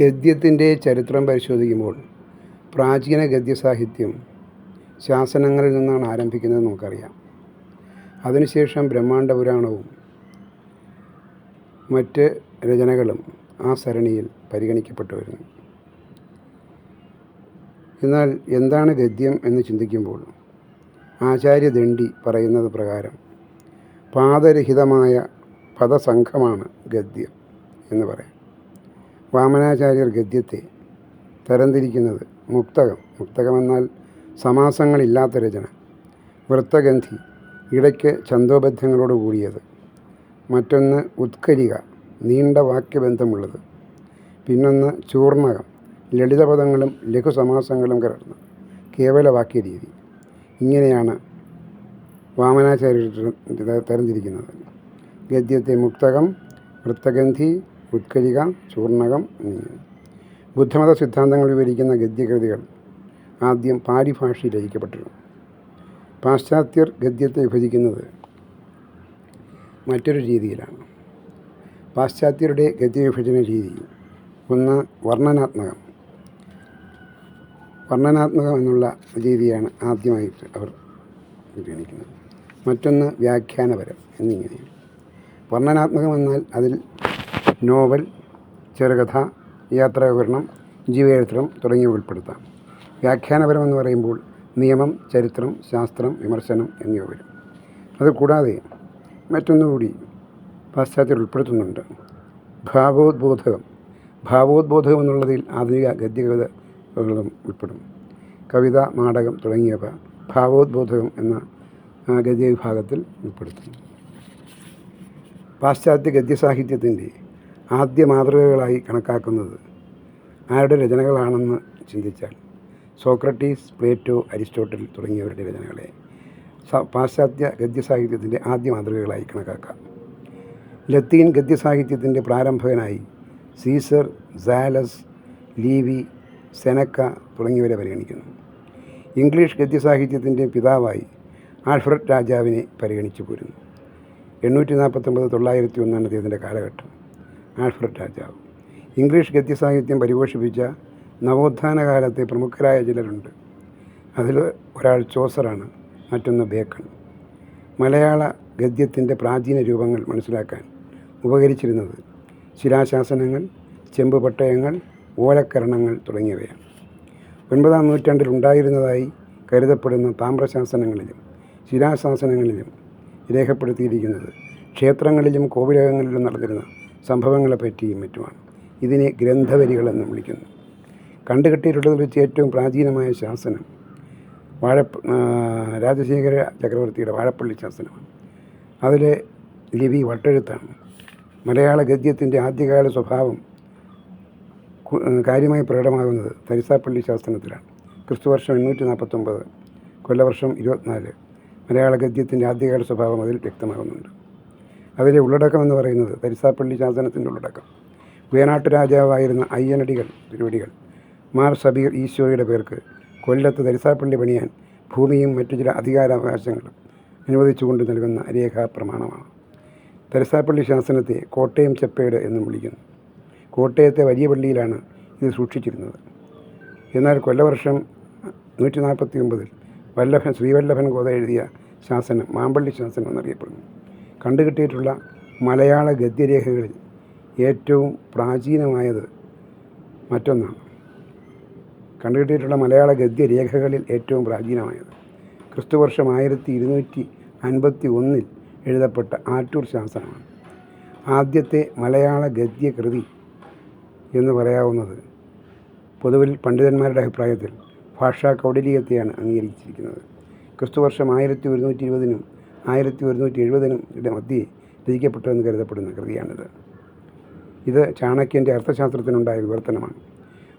ഗദ്യത്തിന്റെ ചരിത്രം പരിശോധിക്കുമ്പോൾ പ്രാചീന ഗദ്യസാഹിത്യം ശാസനങ്ങളിൽ നിന്നാണ് ആരംഭിക്കുന്നത് നമുക്കറിയാം. അതിനുശേഷം ബ്രഹ്മാണ്ഡ പുരാണവും മറ്റ് രചനകളും ആ സരണിയിൽ പരിഗണിക്കപ്പെട്ടു വരുന്നു. എന്നാൽ എന്താണ് ഗദ്യം എന്ന് ചിന്തിക്കുമ്പോൾ ആചാര്യ ദണ്ഡി പറയുന്നത് പ്രകാരം പാദരഹിതമായ പദസംഘമാണ് ഗദ്യം എന്ന് പറയാം. വാമനാചാര്യർ ഗദ്യത്തെ തരംതിരിക്കുന്നത് മുക്തകം. മുക്തകമെന്നാൽ സമാസങ്ങളില്ലാത്ത രചന വൃത്തഗന്ധി ഇടയ്ക്ക് ഛന്തോബദ്ധങ്ങളോട് കൂടിയത്. മറ്റൊന്ന് ഉത്കരിക നീണ്ട വാക്യബന്ധമുള്ളത്. പിന്നൊന്ന് ചൂർണകം ലളിതപദങ്ങളും ലഘുസമാസങ്ങളും കലർന്ന. കേവല വാക്യരീതി. ഇങ്ങനെയാണ് വാമനാചാര്യ തരംതിരിക്കുന്നത്. ഗദ്യത്തെ മുക്തകം വൃത്തഗന്ധി ഉത്കരിക ചൂർണകം എന്നിങ്ങനെ ബുദ്ധമത സിദ്ധാന്തങ്ങൾ വിവരിക്കുന്ന ഗദ്യകൃതികൾ ആദ്യം പാരിഭാഷയിൽ രചിക്കപ്പെട്ടിരുന്നു. പാശ്ചാത്യർ ഗദ്യത്തെ വിഭജിക്കുന്നത് മറ്റൊരു രീതിയിലാണ്. പാശ്ചാത്യരുടെ ഗദ്യവിഭജന രീതി ഒന്ന് വർണനാത്മകം. വർണനാത്മകം എന്നുള്ള രീതിയാണ് ആദ്യമായിട്ട് അവർ പരിഗണിക്കുന്നത് മറ്റൊന്ന് വ്യാഖ്യാനപരം എന്നിങ്ങനെയാണ്. വർണനാത്മകം എന്നാൽ അതിൽ നോവൽ ചെറുകഥ യാത്രാവിവരണം ജീവചരിത്രം തുടങ്ങിയവ ഉൾപ്പെടുത്താം. വ്യാഖ്യാനപരമെന്ന് പറയുമ്പോൾ നിയമം ചരിത്രം ശാസ്ത്രം വിമർശനം എന്നിവ വരും. അതുകൂടാതെ മറ്റൊന്നുകൂടി പാശ്ചാത്യർ ഉൾപ്പെടുത്തുന്നുണ്ട്. ഭാവോദ്ബോധകം. ഭാവോദ്ബോധകം എന്നുള്ളതിൽ ആധുനിക ഗദ്യകവിതകളും ഉൾപ്പെടും. കവിത നാടകം തുടങ്ങിയവ ഭാവോദ്ബോധകം എന്ന ഗദ്യ വിഭാഗത്തിൽ ഉൾപ്പെടുത്തുന്നു. പാശ്ചാത്യ ഗദ്യസാഹിത്യത്തിന്റെ ആദ്യ മാതൃകകളായി കണക്കാക്കുന്നത് ആരുടെ രചനകളാണെന്ന് ചിന്തിച്ചാൽ സോക്രട്ടീസ് പ്ലേറ്റോ അരിസ്റ്റോട്ടിൽ തുടങ്ങിയവരുടെ രചനകളെ പാശ്ചാത്യ ഗദ്യസാഹിത്യത്തിന്റെ ആദ്യ മാതൃകകളായി കണക്കാക്കാം. ലത്തീൻ ഗദ്യസാഹിത്യത്തിന്റെ പ്രാരംഭകനായി സീസർ സാലസ് ലീവി സെനക്ക തുടങ്ങിയവരെ പരിഗണിക്കുന്നു. ഇംഗ്ലീഷ് ഗദ്യസാഹിത്യത്തിന്റെ പിതാവായി ആൽഫ്രഡ് രാജാവിനെ പരിഗണിച്ചു പോരുന്നു. എണ്ണൂറ്റി നാൽപ്പത്തൊമ്പത് തൊള്ളായിരത്തി ഒന്നാണ് അദ്ദേഹത്തിന്റെ കാലഘട്ടം. ആൽഫ്രഡ് രാജാവ്. ഇംഗ്ലീഷ് ഗദ്യസാഹിത്യം പരിപോഷിപ്പിച്ച നവോത്ഥാന കാലത്തെ പ്രമുഖരായ ചിലരുണ്ട്. അതിൽ ഒരാൾ ചോസറാണ് മറ്റൊന്ന് ബേക്കൺ. മലയാള ഗദ്യത്തിന്റെ പ്രാചീന രൂപങ്ങൾ മനസ്സിലാക്കാൻ ഉപകരിച്ചിരുന്നത് ശിലാശാസനങ്ങൾ ചെമ്പ് പട്ടയങ്ങൾ ഓലക്കരണങ്ങൾ തുടങ്ങിയവയാണ്. ഒൻപതാം നൂറ്റാണ്ടിൽ ഉണ്ടായിരുന്നതായി കരുതപ്പെടുന്ന താമ്രശാസനങ്ങളിലും ശിലാശാസനങ്ങളിലും രേഖപ്പെടുത്തിയിരിക്കുന്നത് ക്ഷേത്രങ്ങളിലും കോവിലകങ്ങളിലും നടന്നിരുന്ന സംഭവങ്ങളെപ്പറ്റിയും മറ്റുമാണ്. ഇതിനെ ഗ്രന്ഥവരികളെന്ന് വിളിക്കുന്നു. കണ്ടുകെട്ടിയിട്ടുള്ളതിൽ വെച്ച് ഏറ്റവും പ്രാചീനമായ ശാസനം വാഴ രാജശേഖര ചക്രവർത്തിയുടെ വാഴപ്പള്ളി ശാസനമാണ്. അതിലെ ലിപി വട്ടെഴുത്താണ്. മലയാള ഗദ്യത്തിന്റെ ആദ്യകാല സ്വഭാവം കാര്യമായി പ്രകടമാകുന്നത് തരിസാപ്പള്ളി ശാസനത്തിലാണ്. ക്രിസ്തുവർഷം എണ്ണൂറ്റി നാൽപ്പത്തൊമ്പത് കൊല്ലവർഷം ഇരുപത്തിനാല് മലയാള ഗദ്യത്തിന്റെ ആദ്യകാല സ്വഭാവം അതിൽ വ്യക്തമാകുന്നുണ്ട്. അതിലെ ഉള്ളടക്കം എന്ന് പറയുന്നത് തരിസാപ്പള്ളി ശാസനത്തിന്റെ ഉള്ളടക്കം. വേനാട്ടു രാജാവായിരുന്ന അയ്യനടികൾ തിരുവടികൾ മാർ സബീർ ഈശോയുടെ പേർക്ക് കൊല്ലത്ത് തരിസാപ്പള്ളി പണിയാൻ ഭൂമിയും മറ്റു ചില അധികാരാവകാശങ്ങളും അനുവദിച്ചുകൊണ്ട് നൽകുന്ന രേഖാ പ്രമാണമാണ് തരസാപ്പള്ളി ശാസനത്തെ കോട്ടയം ചെപ്പേട് എന്നും വിളിക്കുന്നു. കോട്ടയത്തെ വലിയ പള്ളിയിലാണ് ഇത് സൂക്ഷിച്ചിരുന്നത്. എന്നാൽ കൊല്ലവർഷം നൂറ്റി നാൽപ്പത്തി ഒമ്പതിൽ വല്ലഭൻ ശ്രീവല്ലഭൻ ഗോത എഴുതിയ ശാസനം മാമ്പള്ളി ശാസനം എന്നറിയപ്പെടുന്നു. കണ്ടുകിട്ടിയിട്ടുള്ള മലയാള ഗദ്യരേഖകളിൽ ഏറ്റവും പ്രാചീനമായത് മറ്റൊന്നാണ്. കണ്ടുകിട്ടിയിട്ടുള്ള മലയാള ഗദ്യരേഖകളിൽ ഏറ്റവും പ്രാചീനമായത് ക്രിസ്തുവർഷം ആയിരത്തി ഇരുന്നൂറ്റി അൻപത്തി ഒന്നിൽ എഴുതപ്പെട്ട ആറ്റൂർ ശാസനമാണ് ആദ്യത്തെ മലയാള ഗദ്യകൃതി എന്ന് പറയാവുന്നത് പൊതുവിൽ പണ്ഡിതന്മാരുടെ അഭിപ്രായത്തിൽ ഭാഷാ കൗടില്യത്തെയാണ് അംഗീകരിച്ചിരിക്കുന്നത്. ക്രിസ്തുവർഷം ആയിരത്തി ഒരുന്നൂറ്റി ഇരുപതിനും ആയിരത്തി ഒരുന്നൂറ്റി എഴുപതിനും മധ്യേ രചിക്കപ്പെട്ടതെന്ന് കരുതപ്പെടുന്ന കൃതിയാണിത്. ഇത് ചാണക്യന്റെ അർത്ഥശാസ്ത്രത്തിനുണ്ടായ വിവർത്തനമാണ്.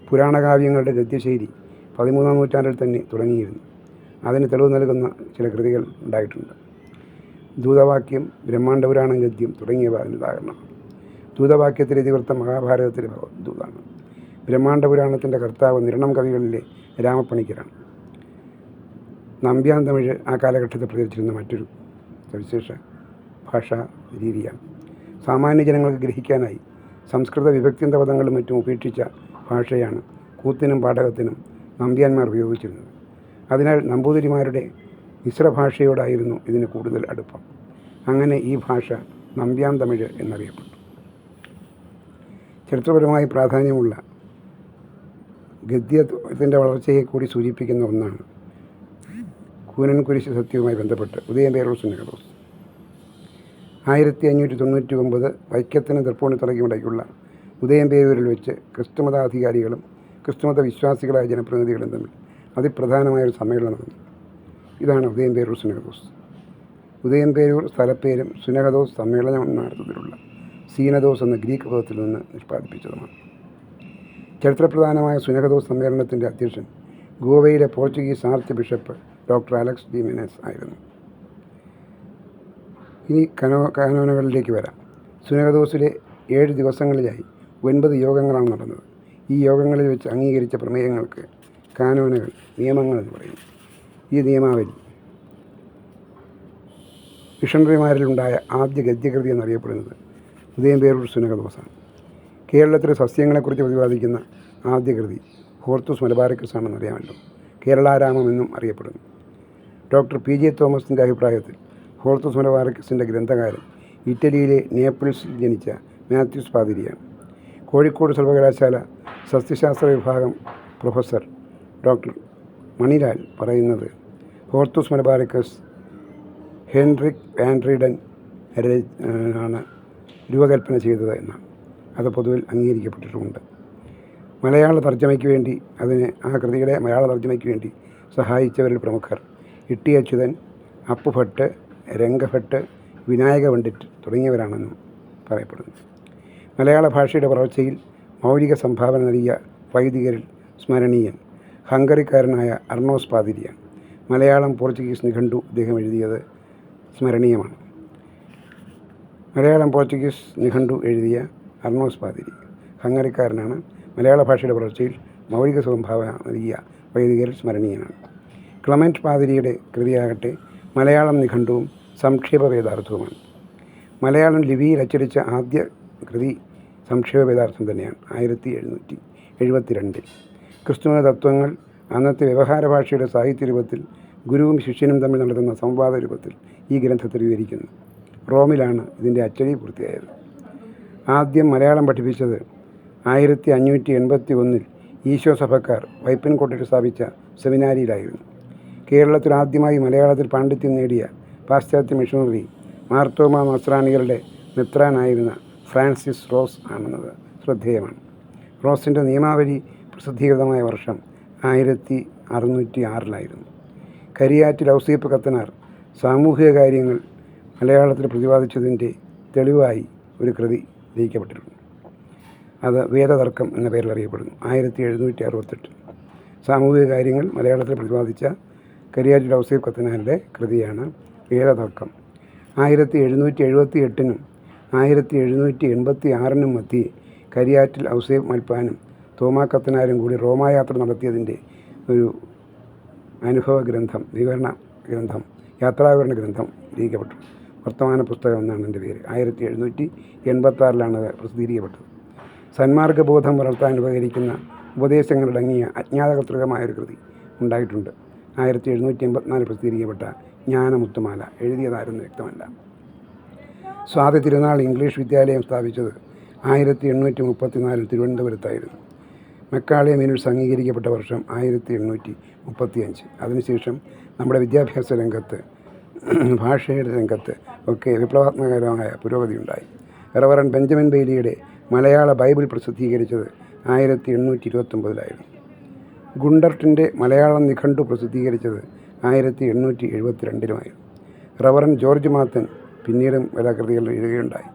പുരാണകാവ്യങ്ങളുടെ ഗദ്യശൈലി പതിമൂന്നാം നൂറ്റാണ്ടിൽ തന്നെ തുടങ്ങിയിരുന്നു. അതിന് തെളിവ് നൽകുന്ന ചില കൃതികൾ ഉണ്ടായിട്ടുണ്ട്. ദൂതവാക്യം ബ്രഹ്മാണ്ഡപുരാണം ഗദ്യം തുടങ്ങിയവ അതിന് ഉദാഹരണം. ദൂതവാക്യത്തിലെ ഇതിവൃത്തം മഹാഭാരതത്തിലെ ദൂതാണ്. ബ്രഹ്മാണ്ഡപുരാണത്തിന്റെ കർത്താവ് നിരണം കവികളിലെ രാമപ്പണിക്കരാണ്. നമ്പ്യാൻ തമിഴ് ആ കാലഘട്ടത്തിൽ പ്രചരിച്ചിരുന്ന മറ്റൊരു സവിശേഷ ഭാഷാ രീതിയാണ്. സാമാന്യ ജനങ്ങൾക്ക് ഗ്രഹിക്കാനായി സംസ്കൃത വിഭക്തിന്ത പദങ്ങളും മറ്റും ഉപേക്ഷിച്ച ഭാഷയാണ് കൂത്തിനും പാഠകത്തിനും നമ്പ്യാന്മാർ ഉപയോഗിച്ചിരുന്നത്. അതിനാൽ നമ്പൂതിരിമാരുടെ മിശ്രഭാഷയോടായിരുന്നു ഇതിന് കൂടുതൽ അടുപ്പം. അങ്ങനെ ഈ ഭാഷ നമ്പ്യാം തമിഴ് എന്നറിയപ്പെട്ടു. ചരിത്രപരമായി പ്രാധാന്യമുള്ള ഗദ്യത്തിന്റെ വളർച്ചയെ കൂടി സൂചിപ്പിക്കുന്ന ഒന്നാണ് കൂനൻകുരിശ് സത്യവുമായി ബന്ധപ്പെട്ട് ഉദയം പേരുള്ള സുന്നകദോസ് ആയിരത്തി അഞ്ഞൂറ്റി തൊണ്ണൂറ്റി ഒമ്പത് വൈക്കത്തിന് തൃപ്പൂണിത്തുറയ്ക്കും ഉദയം ഉദയംപേരൂരിൽ വെച്ച് ക്രിസ്തുമതാധികാരികളും ക്രിസ്തുമത വിശ്വാസികളായ ജനപ്രതിനിധികളും തമ്മിൽ അതിപ്രധാനമായ ഒരു സമ്മേളനം നടന്നു. ഇതാണ് ഉദയംപേരൂർ സുനകദോസ് ഉദയംപേരൂർ സ്ഥലപ്പേരും സുനകദോസ് സമ്മേളനം എന്ന അർത്ഥത്തിലുള്ള സീനദോസ് എന്ന ഗ്രീക്ക് പദത്തിൽ നിന്ന് നിഷ്പാദിപ്പിച്ചതുമാണ്. ചരിത്രപ്രധാനമായ സുനകദോസ് സമ്മേളനത്തിന്റെ അധ്യക്ഷൻ ഗോവയിലെ Portuguese archbishop doctor Alex Menezes ആയിരുന്നു. ഇനി കനോ കാനോനകളിലേക്ക് വരാം. സുനകദോസിലെ ഏഴ് ദിവസങ്ങളിലായി ഒൻപത് യോഗങ്ങളാണ് നടന്നത്. ഈ യോഗങ്ങളിൽ വെച്ച് അംഗീകരിച്ച പ്രമേയങ്ങൾക്ക് കാനോനകൾ നിയമങ്ങൾ എന്ന് പറയും. ഈ നിയമാവലി മിഷണറിമാരിലുണ്ടായ ആദ്യ ഗദ്യകൃതി എന്നറിയപ്പെടുന്നത് ഉദയംപേരൂർ സുനകദോസാണ് കേരളത്തിലെ സസ്യങ്ങളെക്കുറിച്ച് പ്രതിപാദിക്കുന്ന ആദ്യ കൃതി ഹോർത്തൂസ് മലബാറിക്കസ് ആണെന്നറിയാമല്ലോ കേരളാരാമം എന്നും അറിയപ്പെടുന്നു. ഡോക്ടർ പി ജെ തോമസിന്റെ അഭിപ്രായത്തിൽ ഹോർത്തസ് മലബാറിക്കസിന്റെ ഗ്രന്ഥകാരൻ ഇറ്റലിയിലെ നേപ്പിൾസിൽ ജനിച്ച മാത്യൂസ് പാതിരിയാണ്. കോഴിക്കോട് സർവകലാശാല സസ്യശാസ്ത്ര വിഭാഗം പ്രൊഫസർ ഡോക്ടർ മണിലാൽ പറയുന്നത് ഹോർത്തൂസ് മലബാറിക്കസ് ഹെൻറിക് ആൻഡ്രിഡൻ ആണ് രൂപകൽപ്പന ചെയ്തത് എന്നാണ്. അത് പൊതുവിൽ അംഗീകരിക്കപ്പെട്ടിട്ടുമുണ്ട്. മലയാള തർജമയ്ക്ക് വേണ്ടി അതിന് ആ കൃതിയുടെ മലയാള തർജമയ്ക്ക് വേണ്ടി സഹായിച്ചവരിൽ പ്രമുഖർ ഇട്ടി അച്യുതൻ അപ്പുഭട്ട് രംഗഭട്ട് വിനായക പണ്ഡിറ്റ് തുടങ്ങിയവരാണെന്ന് പറയപ്പെടുന്നു. മലയാള ഭാഷയുടെ വളർച്ചയിൽ മൗലിക സംഭാവന നൽകിയ വൈദികരിൽ സ്മരണീയൻ ഹംഗറിക്കാരനായ അർണോസ് പാതിരിയാണ്. മലയാളം പോർച്ചുഗീസ് നിഘണ്ടു അദ്ദേഹം എഴുതിയത് സ്മരണീയമാണ്. മലയാളം പോർച്ചുഗീസ് നിഘണ്ടു എഴുതിയ അർണോസ് പാതിരി ഹംഗറിക്കാരനാണ്. മലയാള ഭാഷയുടെ വളർച്ചയിൽ മൗലിക സംഭാവന നൽകിയ വൈദികരിൽ സ്മരണീയനാണ്. ക്ലമന്റ് പാതിരിയുടെ കൃതിയാകട്ടെ മലയാളം നിഘണ്ടുവും സംക്ഷേപ വേദാർത്ഥവുമാണ് മലയാളം ലിപിയിൽ അച്ചടിച്ച ആദ്യ കൃതി സംക്ഷേപ വേദാർത്ഥം തന്നെയാണ് ആയിരത്തി എഴുന്നൂറ്റി എഴുപത്തിരണ്ടിൽ ക്രിസ്തുമത തത്വങ്ങൾ അന്നത്തെ വ്യവഹാര ഭാഷയുടെ സാഹിത്യ രൂപത്തിൽ ഗുരുവും ശിഷ്യനും തമ്മിൽ നടത്തുന്ന സംവാദ രൂപത്തിൽ ഈ ഗ്രന്ഥത്തിൽ വിവരിക്കുന്നു റോമിലാണ് ഇതിന്റെ അച്ചടി പൂർത്തിയായത്. ആദ്യം മലയാളം പഠിപ്പിച്ചത് ആയിരത്തി അഞ്ഞൂറ്റി എൺപത്തി ഒന്നിൽ ഈശോ സഭക്കാർ വൈപ്പൻകോട്ടയിൽ സ്ഥാപിച്ച സെമിനാരിയിലായിരുന്നു. കേരളത്തിൽ ആദ്യമായി മലയാളത്തിൽ പാണ്ഡിത്യം നേടിയ പാശ്ചാത്യ മിഷണറി മാർത്തോമ നസ്രാണികളുടെ മെത്രാനായിരുന്ന ഫ്രാൻസിസ് റോസ് ആണെന്നത് ശ്രദ്ധേയമാണ്. റോസിന്റെ നിയമാവലി പ്രസിദ്ധീകൃതമായ വർഷം ആയിരത്തി അറുന്നൂറ്റി ആറിലായിരുന്നു. കരിയാറ്റിൽ ഔസീപ്പ് കത്തനാർ സാമൂഹിക കാര്യങ്ങൾ മലയാളത്തിൽ പ്രതിപാദിച്ചതിന്റെ തെളിവായി ഒരു കൃതി രചിക്കപ്പെട്ടിട്ടുണ്ട് അത് വേദതർക്കം എന്ന പേരിൽ അറിയപ്പെടുന്നു. ആയിരത്തി എഴുന്നൂറ്റി അറുപത്തെട്ട്. സാമൂഹിക കാര്യങ്ങൾ മലയാളത്തിൽ പ്രതിപാദിച്ച കരിയാറ്റിൽ ഔസീപ്പ് കത്തനാരുടെ കൃതിയാണ് വേദതർക്കം ആയിരത്തി എഴുന്നൂറ്റി എഴുപത്തി എട്ടിനും ആയിരത്തി എഴുന്നൂറ്റി എൺപത്തി ആറിനും മധ്യേ കരിയാറ്റിൽ ഔസേബ് മൽപ്പാനും തോമാ കത്തനാരും കൂടി റോമായാത്ര നടത്തിയതിന്റെ ഒരു അനുഭവ ഗ്രന്ഥം വിവരണ ഗ്രന്ഥം യാത്രാവിവരണ ഗ്രന്ഥം രചിക്കപ്പെട്ടു. വർത്തമാന പുസ്തകം എന്നാണ് എന്റെ പേര്. ആയിരത്തി എഴുന്നൂറ്റി എൺപത്താറിലാണ് അത് പ്രസിദ്ധീകരിക്കപ്പെട്ടത്. സന്മാർഗബോധം വളർത്താൻ ഉപകരിക്കുന്ന ഉപദേശങ്ങളടങ്ങിയ അജ്ഞാതകർത്തൃകമായ ഒരു കൃതി ഉണ്ടായിട്ടുണ്ട്. ആയിരത്തി എഴുന്നൂറ്റി എൺപത്തിനാല് പ്രസിദ്ധീകരിക്കപ്പെട്ട ജ്ഞാനമുത്തുമാല എഴുതിയതായിരുന്നു വ്യക്തമല്ല. സ്വാതി തിരുനാൾ ഇംഗ്ലീഷ് വിദ്യാലയം സ്ഥാപിച്ചത് ആയിരത്തി എണ്ണൂറ്റി മുപ്പത്തിനാലിൽ തിരുവനന്തപുരത്തായിരുന്നു. മെക്കാളെ മിനിറ്റ്സ് അംഗീകരിക്കപ്പെട്ട വർഷം ആയിരത്തി എണ്ണൂറ്റി മുപ്പത്തിയഞ്ച് അതിനുശേഷം നമ്മുടെ വിദ്യാഭ്യാസ രംഗത്ത് ഭാഷയുടെ രംഗത്ത് ഒക്കെ വിപ്ലവാത്മകരമായ പുരോഗതി ഉണ്ടായി. റവറൻ ബെഞ്ചമിൻ ബെയ്ലിയുടെ മലയാള ബൈബിൾ പ്രസിദ്ധീകരിച്ചത് ആയിരത്തി എണ്ണൂറ്റി ഇരുപത്തൊമ്പതിലായിരുന്നു ഗുണ്ടർട്ടിന്റെ മലയാളം നിഘണ്ടു പ്രസിദ്ധീകരിച്ചത് ആയിരത്തി എണ്ണൂറ്റി എഴുപത്തി രണ്ടിലുമായിരുന്നു റവറൻ ജോർജ് മാത്തൻ പിന്നീടും പല എഴുതുകയുണ്ടായി.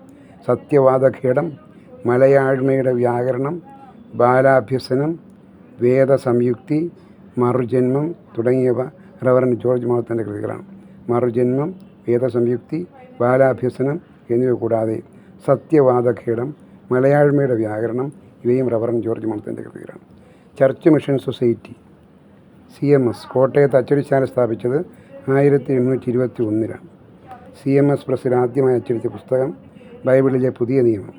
സത്യവാദഖേടം മലയാഴ്മയുടെ വ്യാകരണം ബാലാഭ്യസനം വേദസംയുക്തി മറുജന്മം തുടങ്ങിയവ റവറൻ ജോർജ് മാത്തന്റെ കൃതികളാണ്. മറുജന്മം വേദസംയുക്തി ബാലാഭ്യസനം എന്നിവ കൂടാതെ സത്യവാദഖേടം മലയാഴ്മയുടെ വ്യാകരണം ഇവയും റവറൻ ജോർജ് മാത്തന്റെ കൃതികളാണ്. Church mission society C M S കോട്ടയത്ത് അച്ചടിശാല സ്ഥാപിച്ചത് ആയിരത്തി എണ്ണൂറ്റി ഇരുപത്തി ഒന്നിലാണ് സി എം എസ് പ്രസിൽ ആദ്യമായി അച്ചടിച്ച പുസ്തകം ബൈബിളിലെ പുതിയ നിയമം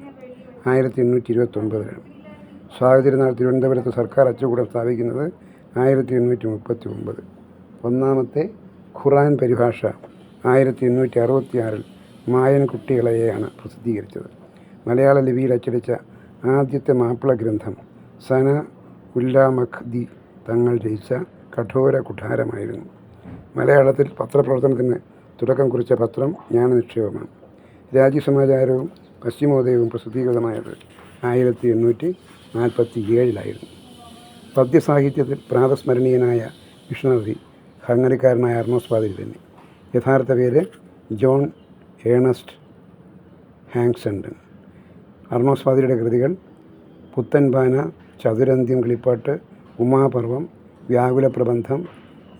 ആയിരത്തി എണ്ണൂറ്റി ഇരുപത്തൊൻപതിലാണ് സ്വാതന്ത്ര്യനാൾ തിരുവനന്തപുരത്ത് സർക്കാർ അച്ചുകൂടം സ്ഥാപിക്കുന്നത് ആയിരത്തി എണ്ണൂറ്റി മുപ്പത്തി ഒമ്പത് ഒന്നാമത്തെ ഖുറാൻ പരിഭാഷ ആയിരത്തി എണ്ണൂറ്റി അറുപത്തിയാറിൽ മായൻ കുട്ടികളെയാണ് പ്രസിദ്ധീകരിച്ചത്. മലയാള ലിപിയിൽ അച്ചടിച്ച ആദ്യത്തെ മാപ്പിള ഗ്രന്ഥം സന ഉല്ല തങ്ങൾ രചിച്ച കഠോര കുഠാരമായിരുന്നു. മലയാളത്തിൽ പത്രപ്രവർത്തനത്തിന് തുടക്കം കുറിച്ച പത്രം ജ്ഞാനനിക്ഷേപമാണ്. രാജ്യസമാചാരവും പശ്ചിമോദയവും പ്രസിദ്ധീകൃതമായത് ആയിരത്തി എണ്ണൂറ്റി നാൽപ്പത്തി ഏഴിലായിരുന്നു പദ്യസാഹിത്യത്തിൽ പ്രാതസ്മരണീയനായ വിഷ്ണുനദി ഹംഗറിക്കാരനായ അർണോസ് പാതിരി തന്നെ. യഥാർത്ഥ പേര് ജോൺ ഏണസ്റ്റ് ഹാങ്സണ്ടൻ അർണോസ് പാതിരിയുടെ കൃതികൾ പുത്തൻപാന ചതുരന്ത്യം കിളിപ്പാട്ട് ഉമാപർവം വ്യാകുല പ്രബന്ധം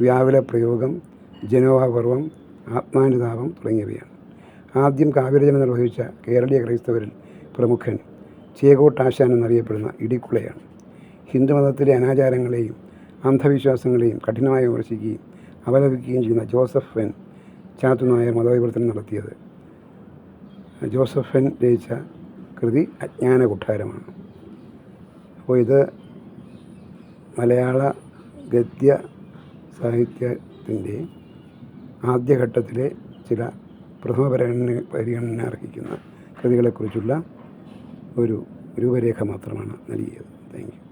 വ്യാകുല പ്രയോഗം ജനോഹപർവം ആത്മാനുതാപം തുടങ്ങിയവയാണ്. ആദ്യം കാവ്യരചന നിർവഹിച്ച കേരളീയ ക്രൈസ്തവരിൽ പ്രമുഖൻ ചേകോട്ടാശാൻ എന്നറിയപ്പെടുന്ന ഇടിക്കുളയാണ്. ഹിന്ദുമതത്തിലെ അനാചാരങ്ങളെയും അന്ധവിശ്വാസങ്ങളെയും കഠിനമായി വിമർശിക്കുകയും അപലപിക്കുകയും ചെയ്യുന്ന ജോസഫ് എൻ. ചാത്തുനായർ മതപരിവർത്തനം നടത്തിയത്. Joseph N. രചിച്ച കൃതി അജ്ഞാന കുഠാരമാണ് അപ്പോൾ ഇത് മലയാള ഗദ്യ സാഹിത്യത്തിന്റെ ആദ്യഘട്ടത്തിലെ ചില പ്രഥമ പരിഗണന പരിഗണന അർഹിക്കുന്ന കൃതികളെക്കുറിച്ചുള്ള ഒരു രൂപരേഖ മാത്രമാണ് നൽകിയത്. Thank you.